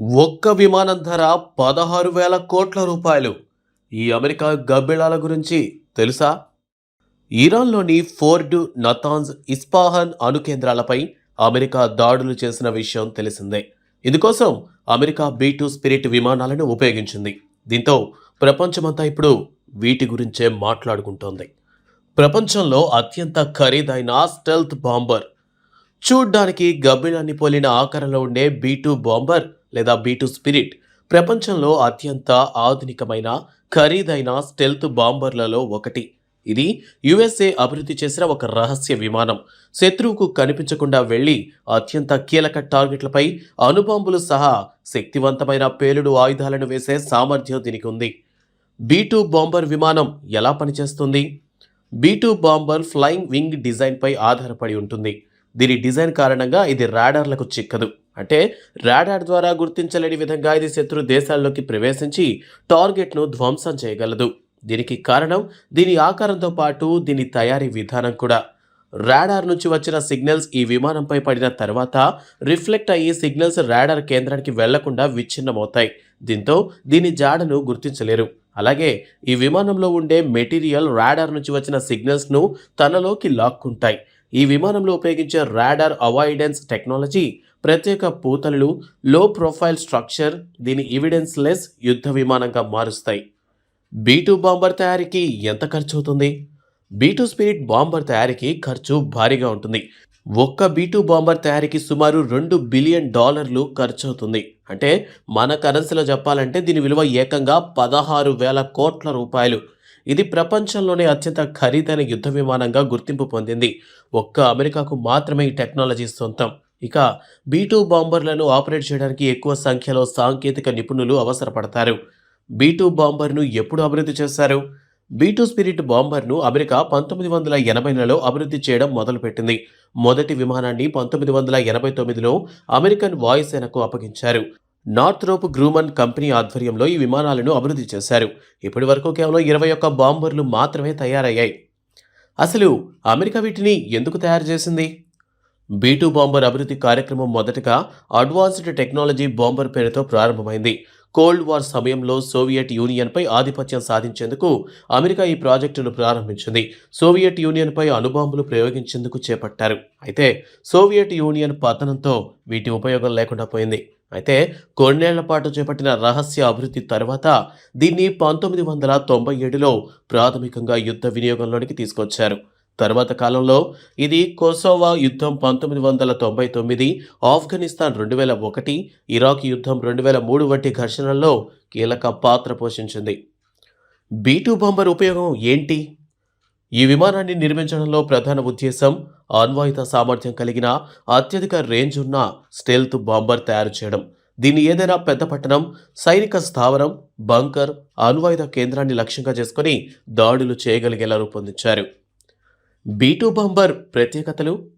ఒక్క విమానం ధర పదహారు వేల కోట్ల రూపాయలు. ఈ అమెరికా గబ్బిళాల గురించి తెలుసా? ఇరాన్లోని ఫోర్డ్ నతాన్స్ ఇస్పాహన్ అణు కేంద్రాలపై అమెరికా దాడులు చేసిన విషయం తెలిసిందే. ఇందుకోసం అమెరికా బీ టూ స్పిరిట్ విమానాలను ఉపయోగించింది. దీంతో ప్రపంచమంతా ఇప్పుడు వీటి గురించే మాట్లాడుకుంటోంది. ప్రపంచంలో అత్యంత ఖరీదైన స్టెల్త్ బాంబర్. చూడ్డానికి గబ్బిళాన్ని పోలిన ఆకారంలో ఉండే బీ టూ బాంబర్ లేదా బీ టూ స్పిరిట్. ప్రపంచంలో అత్యంత ఆధునికమైన ఖరీదైన స్టెల్త్ బాంబర్లలో ఒకటి. ఇది యుఎస్ఏ అభివృద్ధి చేసిన ఒక రహస్య విమానం. శత్రువుకు కనిపించకుండా వెళ్ళి అత్యంత కీలక టార్గెట్లపై అణుబాంబులు సహా శక్తివంతమైన పేలుడు ఆయుధాలను వేసే సామర్థ్యం దీనికి ఉంది బీ టూ బాంబర్ విమానం ఎలా పనిచేస్తుంది? B two bomber flying wing డిజైన్పై ఆధారపడి ఉంటుంది. దీని డిజైన్ కారణంగా ఇది రాడార్లకు చిక్కదు. అంటే రాడార్ ద్వారా గుర్తించలేని విధంగా ఇది శత్రు దేశాల్లోకి ప్రవేశించి టార్గెట్ను ధ్వంసం చేయగలదు. దీనికి కారణం దీని ఆకారంతో పాటు దీని తయారీ విధానం కూడా. రాడార్ నుంచి వచ్చిన సిగ్నల్స్ ఈ విమానంపై పడిన తర్వాత రిఫ్లెక్ట్ అయ్యి సిగ్నల్స్ రాడార్ కేంద్రానికి వెళ్ళకుండా విచ్ఛిన్నమవుతాయి. దీంతో దీని జాడను గుర్తించలేరు. అలాగే ఈ విమానంలో ఉండే మెటీరియల్ రాడార్ నుంచి వచ్చిన సిగ్నల్స్ను తనలోకి లాక్కుంటాయి. ఈ విమానంలో ఉపయోగించే రాడార్ అవాయిడెన్స్ టెక్నాలజీ ప్రత్యేక పూతలు లో ప్రొఫైల్ స్ట్రక్చర్ దీని ఎవిడెన్స్ లెస్ యుద్ధ విమానంగా మారుస్తాయి. బీ టూ బాంబర్ తయారీకి ఎంత ఖర్చు అవుతుంది? బీ టూ స్పిరిట్ బాంబర్ తయారీకి ఖర్చు భారీగా ఉంటుంది. ఒక్క బీ టూ బాంబర్ తయారీకి సుమారు రెండు బిలియన్ డాలర్లు ఖర్చు అవుతుంది. అంటే మన కరెన్సీలో చెప్పాలంటే దీని విలువ ఏకంగా పదహారు వేల కోట్ల రూపాయలు. ఇది ప్రపంచంలోనే అత్యంత ఖరీదైన యుద్ధ విమానంగా గుర్తింపు పొందింది. ఒక్క అమెరికాకు మాత్రమే ఈ టెక్నాలజీ సొంతం. ఇక బీ టూ బాంబర్లను ఆపరేట్ చేయడానికి ఎక్కువ సంఖ్యలో సాంకేతిక నిపుణులు అవసరపడతారు. బీ టూ బాంబర్ను ఎప్పుడు అభివృద్ధి చేశారు? బీ టూ స్పిరిట్ బాంబర్ను అమెరికా పంతొమ్మిది వందల ఎనభైలలో అభివృద్ధి చేయడం మొదలుపెట్టింది. మొదటి విమానాన్ని పంతొమ్మిది వందల ఎనభై తొమ్మిదిలో అమెరికన్ వాయుసేనకు అప్పగించారు. నార్త్రోప్ గ్రూమన్ కంపెనీ ఆధ్వర్యంలో ఈ విమానాలను అభివృద్ధి చేశారు. ఇప్పటి వరకు కేవలం ఇరవై ఒక్క బాంబర్లు మాత్రమే తయారయ్యాయి. అసలు అమెరికా వీటిని ఎందుకు తయారు చేసింది? బీ టూ బాంబర్ అభివృద్ధి కార్యక్రమం మొదటగా అడ్వాన్స్డ్ టెక్నాలజీ బాంబర్ పేరుతో ప్రారంభమైంది. కోల్డ్ వార్ సమయంలో సోవియట్ యూనియన్పై ఆధిపత్యం సాధించేందుకు అమెరికా ఈ ప్రాజెక్టును ప్రారంభించింది. సోవియట్ యూనియన్పై అణుబాంబులు ప్రయోగించేందుకు చేపట్టారు. అయితే సోవియట్ యూనియన్ పతనంతో వీటి ఉపయోగం లేకుండా పోయింది. అయితే కొన్నేళ్ళ పాటు చేపట్టిన రహస్య అభివృద్ధి తర్వాత దీన్ని పంతొమ్మిది వందల తొంభై ఏడులో ప్రాథమికంగా యుద్ధ వినియోగంలోనికి తీసుకొచ్చారు. తర్వాత కాలంలో ఇది కోసోవా యుద్ధం పంతొమ్మిది వందల తొంభై తొమ్మిది ఆఫ్ఘనిస్తాన్ రెండు వేల ఒకటి ఇరాక్ యుద్ధం రెండు వేల మూడు వంటి ఘర్షణల్లో కీలక పాత్ర పోషించింది. బీ టూ బాంబర్ ఉపయోగం ఏంటి? ఈ విమానాన్ని నిర్మించడంలో ప్రధాన ఉద్దేశం అన్వాయుత సామర్థ్యం కలిగిన అత్యధిక రేంజ్ ఉన్న స్టెల్త్ బాంబర్ తయారు చేయడం. దీన్ని ఏదైనా పెద్ద పట్టణం సైనిక స్థావరం బంకర్ అణ్వాయుధ కేంద్రాన్ని లక్ష్యంగా చేసుకొని దాడులు చేయగలిగేలా రూపొందించారు. బీ టూ ప్రత్యేకతలు?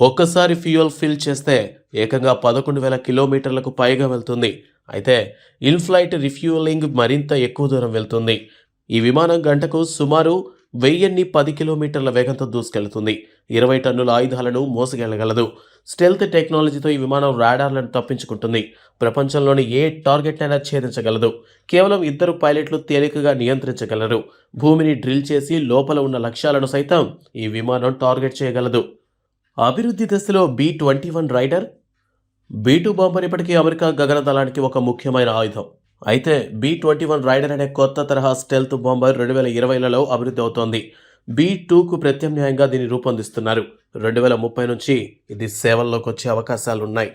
ఒక్కసారి ఫ్యూయల్ ఫిల్ చేస్తే ఏకంగా పదకొండు వేల కిలోమీటర్లకు పైగా వెళ్తుంది. అయితే ఇన్ఫ్లైట్ రిఫ్యూలింగ్ మరింత ఎక్కువ దూరం వెళ్తుంది. ఈ విమానం గంటకు సుమారు వెయ్యిన్ని పది కిలోమీటర్ల వేగంతో దూసుకెళ్తుంది. ఇరవై టన్నుల ఆయుధాలను మోసుకెళ్ళగలదు. స్టెల్త్ టెక్నాలజీతో ఈ విమానం రాడార్లను తప్పించుకుంటుంది. ప్రపంచంలోని ఏ టార్గెట్ అయినా ఛేదించగలదు. కేవలం ఇద్దరు పైలట్లు తేలికగా నియంత్రించగలరు. భూమిని డ్రిల్ చేసి లోపల ఉన్న లక్ష్యాలను సైతం ఈ విమానం టార్గెట్ చేయగలదు. అభివృద్ధి దశలో B twenty one raider? B two bomber ఇప్పటికీ అమెరికా గగనదళానికి ఒక ముఖ్యమైన ఆయుధం. అయితే బీ ట్వంటీ వన్ రైడర్ అనే కొత్త తరహా స్టెల్త్ బాంబర్ రెండు వేల ఇరవైలలో అభివృద్ధి అవుతోంది. బీ టూకు ప్రత్యామ్నాయంగా దీన్ని రూపొందిస్తున్నారు. రెండు వేల ముప్పై నుంచి ఇది సేవల్లోకి వచ్చే అవకాశాలున్నాయి.